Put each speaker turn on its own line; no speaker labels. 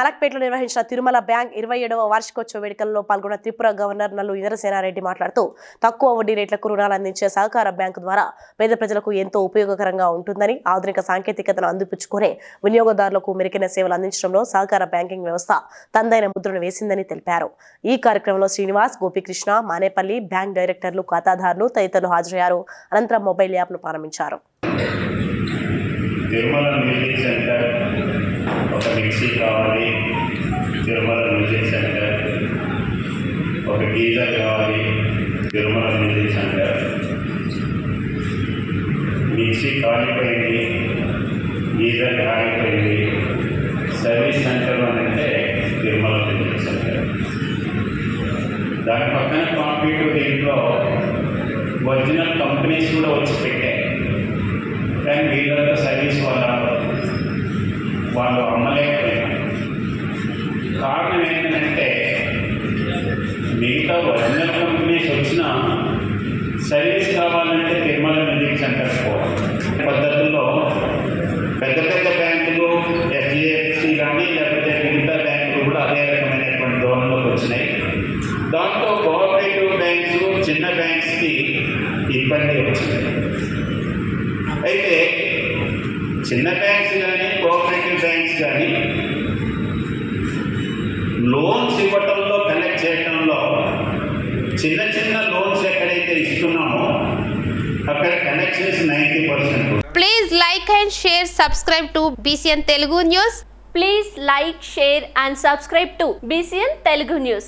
మలక్పేటలో నిర్వహించిన తిరుమల బ్యాంక్ ఇరవై ఏడవ వార్షికోత్సవ వేడుకల్లో పాల్గొన్న త్రిపుర గవర్నర్ నల్లు ఇంద్రసేనారెడ్డి మాట్లాడుతూ తక్కువ వడ్డీ రేట్లకు రుణాలు అందించే సహకార బ్యాంకు ద్వారా పేద ప్రజలకు ఎంతో ఉపయోగకరంగా ఉంటుందని ఆధునిక సాంకేతికతను అందిపుచ్చుకునే వినియోగదారులకు మెరుగైన సేవలు అందించడంలో సహకార బ్యాంకింగ్ వ్యవస్థ తందైన ముద్రను వేసిందని తెలిపారు. ఈ కార్యక్రమంలో శ్రీనివాస్ గోపికృష్ణ మానేపల్లి బ్యాంక్ డైరెక్టర్లు ఖాతాదారులు తదితరులు హాజరయ్యారు. అనంతరం మొబైల్ యాప్ను ప్రారంభించారు.
తిరుమల సెంటర్ మిక్సీ కావాలి తిరుమల మ్యూజిక్ సెంటర్ ఒక గీజర్ కావాలి తిరుమల మ్యూజిక్ సెంటర్ మిక్సీ కాలిపోయింది గీజర్ కాలిపోయింది. సర్వీస్ సెంటర్ అంటే తిరుమల మ్యూజిక్ సెంటర్ దాని పక్కన కాంప్యూటర్ దీంట్లో ఒరిజినల్ కంపెనీస్ కూడా వచ్చి పెట్టాయి వాళ్ళు అమ్మలేకపోయినారు. కారణం ఏంటంటే మిగతా ఒరిజినల్ కంపెనీస్ వచ్చిన సర్వీస్ కావాలంటే తిరుమల మ్యూజిక్ సెంటర్ పోవాలి. పద్ధతుల్లో పెద్ద పెద్ద బ్యాంకులు హెచ్డిఎఫ్సి కానీ లేకపోతే మిగతా బ్యాంకులు కూడా అదే రకమైనటువంటి ధోరణిలోకి వచ్చినాయి. దాంతో కోఆపరేటివ్ బ్యాంక్స్ చిన్న బ్యాంక్స్కి ఇబ్బంది వచ్చింది. అయితే చిన్న బ్యాంక్స్ కానీ కోఆపరేటివ్ బ్యాంక్స్ కానీ లోన్స్ ఇవ్వటంలో కనెక్ట్ చేయటంలో చిన్న చిన్న లోన్స్ ఎక్కడైతే ఇస్తున్నామో అక్కడ connections ninety percent
Please like and share, subscribe to BCN Telugu News.
Please like, share and subscribe to BCN Telugu News.